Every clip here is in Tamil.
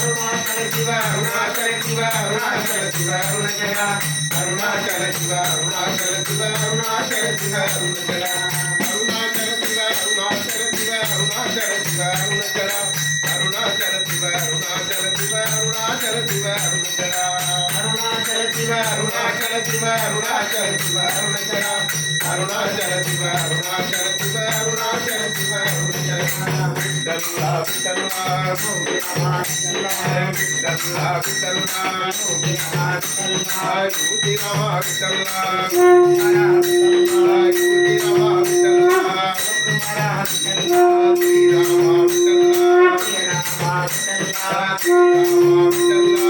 Arunachal Shiva Arunachal Shiva Arunachal Shiva అరుణజయ Arunachal Shiva Arunachal Shiva Arunachal Shiva అరుణజయ Arunachal Shiva Arunachal Shiva Arunachal Shiva Aruna Arunachal Arunachal Shiva Arunachal Shiva Arunachal Shiva Arunachal. Arunachal Shiva Arunachal Shiva Arunachal Shiva Arunachal. Arunachal Shiva Arunachal Shiva Arunachal Shiva Arunachal. విఠల్లా విఠల్లాను విఠల్లా విఠల్లాను యూతి Rama విఠల్లా. యూతి Rama విఠల్లా. Srirama విఠల్లా. Thank you.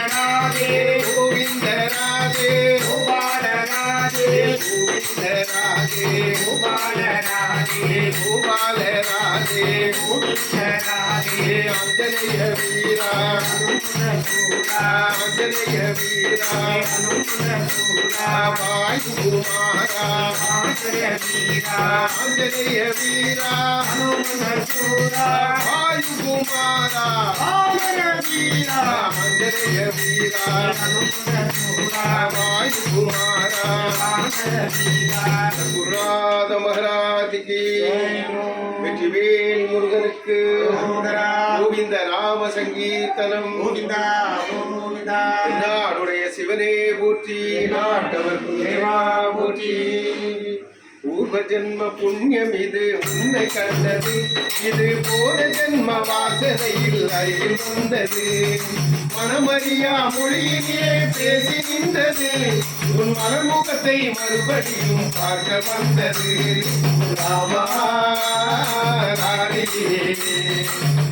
Govinda Radhe Gopala Radhe Gopala Radhe Govinda Radhe Anjaneya వీరా అంజనేయ వీరా వాయు కుమారా అంజనేయ వీరా అంజనేయ వీరా వాయు కుమారా ஆஞ்சநேய வீரா வெற்றிவேல் முருகனுக்கு. கோவிந்த ராம சங்கீர்த்தனம். நாடுடைய சிவனே போற்றி. நாட்டவர்க்கு போற்றி. பூர்வ ஜென்ம புண்ணியம் இது. உன்னை கண்டது இது போன ஜென்ம வாசனையில் அருகில் வந்தது. மனமறியா மொழியிலே பேசி நின்றது உன் மனமுகத்தை மறுபடியும் பார்க்க வந்தது. ராமா ராணி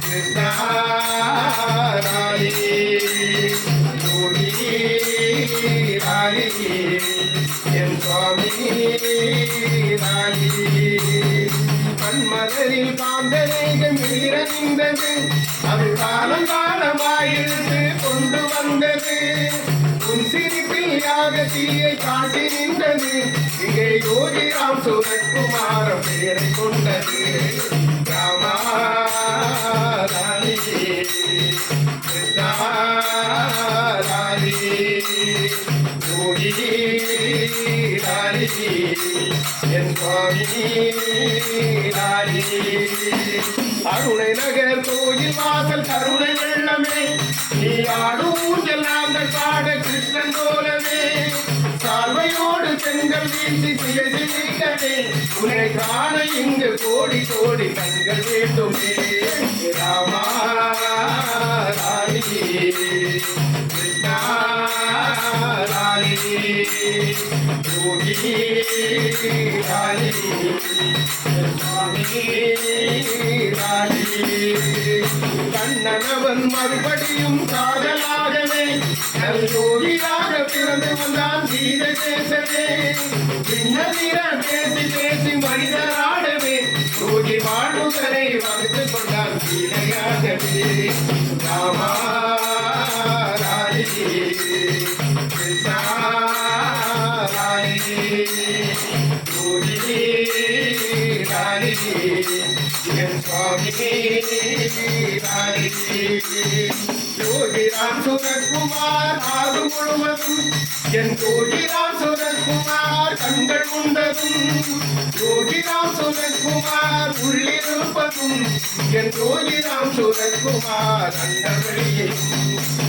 கிருஷ்ணா ராணி. யோகி என் சுவாமி ராணி கண்மலரில் காந்தநேகம் இறந்தது அது காலம் காலமாயிருந்து கொண்டு வந்தது உன் சிரிப்பில் யாகத்தீயை காட்டி நின்றது இங்கே யோகிராம் சுரக்குமாரம் பெயரை கொண்டது ராமா யோகி ராணி என் சுவாமி ராணி அருணை நகர் கோயில் வாசல் கருணை வெள்ளமே. நீ ஆடும் ஊஞ்சல் நாங்கள் பாட கிருஷ்ணன் போலவே. சால்வையோடு செங்கல் வீசி சிகசிலிக்கவே உன்னை காண இங்கு கோடி கோடி கண்கள் வேண்டுமே. ராமா ராணி. கண்ணனவன் மறுபடியும் காதலாகவே யோகியாக பிறந்து வந்தான் சீத தேசமே பின்னதிர பேசி பேசி மனிதராடவே யோகி வாழ்வுகளை வளர்த்து கொண்டான் சீதையாகவே. ராமா யோகிராம் சுரகுமார் ஆறு முழுவதும் என் யோகிராம் சுரகுமார் கண்கள் உண்டதும் யோகிராம் சுரகுமார் உள்ளிருப்பதும் என் யோகிராம் சுரத்குமார் அண்டவழியும்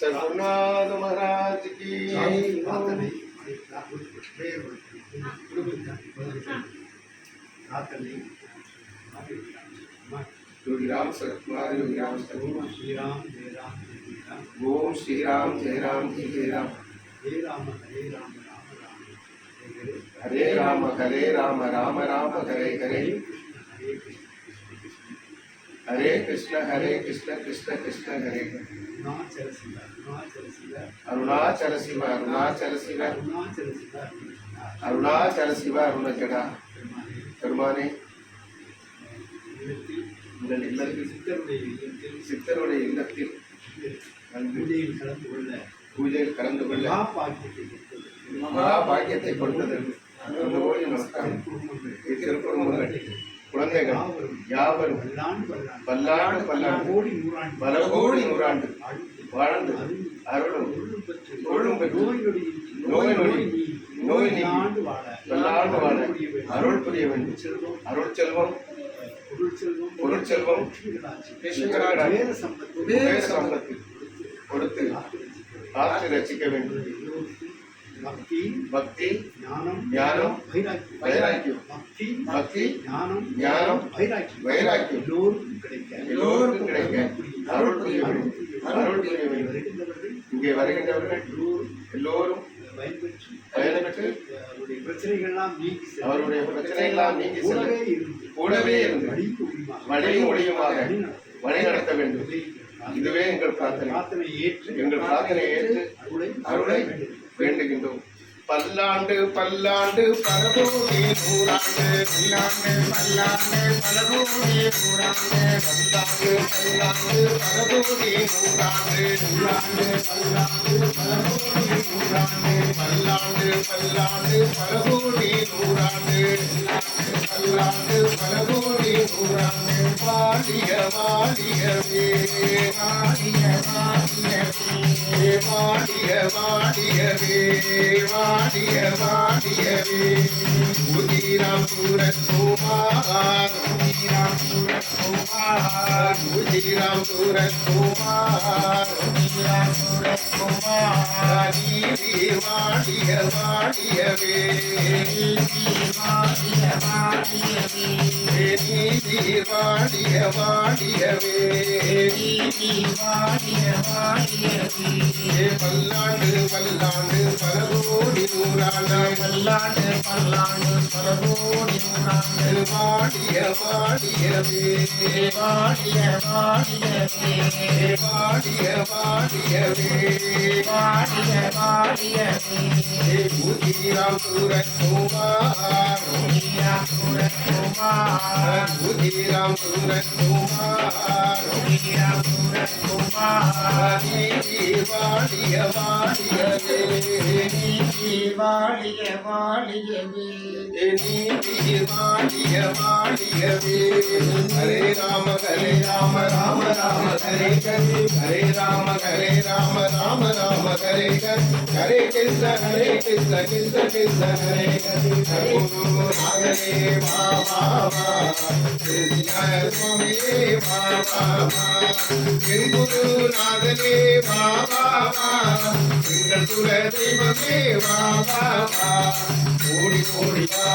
सगुनाथ महाराज की। ओम श्री राम जय राम जी जय राम हे राम हरे राम राम राम। हरे राम हरे राम राम राम, हरे हरे। हरे कृष्ण हरे कृष्ण कृष्ण कृष्ण, हरे हरे। அருணாச்சல சிவ அருணாச்சல சிவ அருணாச்சல சிவ அருணாச்சல. சிவ அருணாச்சல சிவ அருணாச்சடா பெருமானே சித்தருடைய இல்லத்தில். சித்தருடைய இல்லத்தில். பூஜையில் கலந்து கொள்ள. பூஜையில் கலந்து கொள்ள. மகா பாக்கியத்தை கொடுத்தது. நமஸ்காரம். திருப்பூர் முருகன் குழந்தைகள் யாவரும் பல்லாண்டு பல்லாண்டு பல கோடி நூறாண்டு வாழ்ந்து அருளும் அருளும் நோய் நொடி நோய் நீண்டு வாழ பல்லாண்டு வாழ அருள் புரிய வேண்டும். செல்வம் அருள் செல்வம் பொருள் செல்வம் பொருள் செல்வம் சம்பத்து கொடுத்து காத்து ரசிக்க வேண்டும். பக்தி பக்தி ஞானம் ஞானம், வைராக்கியம். வைராக்கியம், பக்தி பக்தி ஞானம் ஞானம், வைராக்கியம். வைராக்கியம். எல்லோருக்கும் கிடைக்க. எல்லோருக்கும் கிடைக்க. அருள் புரிய வேண்டும். அருள் புரிய வேண்டும். இங்கே வருகின்றவர்கள் எல்லோரும் பயன்பெற்று பயணப்பெற்று அவருடைய பிரச்சனைகள்லாம் நீங்கி அவருடைய பிரச்சனையெல்லாம் நீங்கி கூடவே இருந்து கூடவே இருந்து வழியும் ஒளியுமாக வழியும் ஒளியுமாக வழி நடத்த வேண்டும். இதுவே எங்கள் பிரார்த்தனை. பிரார்த்தனை ஏற்று எங்கள் பிரார்த்தனை ஏற்று அருளை அருளை வேண்டுகின்றோம். பல்லாண்டு பல்லாண்டு பல நூறாண்டு பல்லாண்டு பல்லாண்டு பல நூறாண்டு பல்லாண்டு பல்லாண்டு பல நூறாண்டு நூறாண்டு பல்லாண்டு பல்லாண்டு நூறாண்டு பல்லாண்டு பல்லாண்டு பல நூறாண்டு பல்லாண்டு பல நூறாண்டு. வாடிய வாடியவே வாடிய வாடியவே வாடிய வாடியவே வாடிய வாடியவே உதிராம் சூரத்குமார் உதிராம் உதிராம் சூரத்குமார் உதிராம் சூரத்குமார் நீதி வாடிய வாடியவே நீதி வாடிய வாடியவே நீதி வாடிய வாடியவே நீதி வாடிய வாடியவே பல்லாண்டு பல்லாண்டு பல கோடி நூறாண்டு பல்லாண்டு பல்லாண்டு பல கோடி நூறாண்டு. வாடிய வாடியவே வாடிய வாடியவே வாடிய வாடியவே வாடிய வாடியவே பூஜிராம் சூரத்குமார் பூஜிராம் சூரத்குமார் குமார் துதிராம் சூரத் குமார் துதிராம் சூரத் குமார் நீதி வாடிய வாடியவே நீதி வாழிய வாழியவே நீதி வாடிய வாடியவே ஹரே श्रीराम हरे ராம ராம ராம ஹரே ஹரே ஹரே ராம ஹரே ராம ராம ராம ஹரே ஹரே ஹரே கிருஷ்ண ஹரே கிருஷ்ண கிருஷ்ண கிருஷ்ண ஹரே ஹரே ஹரே குரு நாகரே வா வா வா கிருஷ்ண சுவாமியே வா வா வா என் குரு நாகரே வா வா வா எங்கள் குல தெய்வமே வா வா வா ஓடி ஓடி வா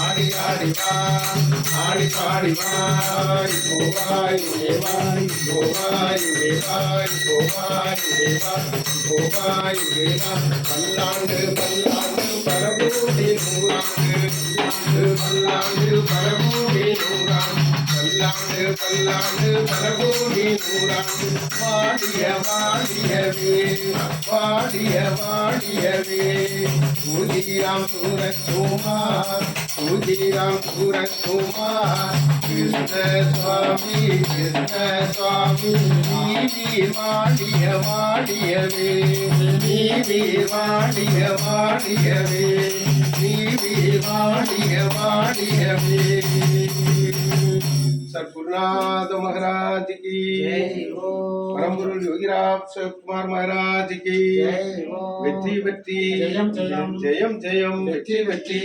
ஆடி ஆடி வா ஆடி பாடி வா இப்போ வா இங்கே வா இப்போ வா இங்கே வா இப்போ வா இங்கே வா இப்போ வா இங்கே வா பல்லாண்டு பல்லாண்டு பரபூடி நூறாண்டு பல்லாண்டு பரபூடி நூறாண்டு பல்லாண்டு பல்லாண்டு பரபூடி நூறாண்டு வாடிய வாடியவே வாடிய வாடியவே உதிராம் சூரக்குமார் உதிராம் சூரக்குமார் கிருஷ்ண சுவாமி கிருஷ்ண சுவாமி நீதி வாடிய வாடியவே நீதி வாடிய வாடியவே நீதி வாடிய வாடியவே सतगुरुनाथ महाराज की ஜெய் ஓ परमगुरु योगीराज कुमार महाराज की ஜெய் ஓ வெற்றி வெற்றி ஜெயம், ஜெயம். ஜெயம் ஜெயம் வெற்றி வெற்றி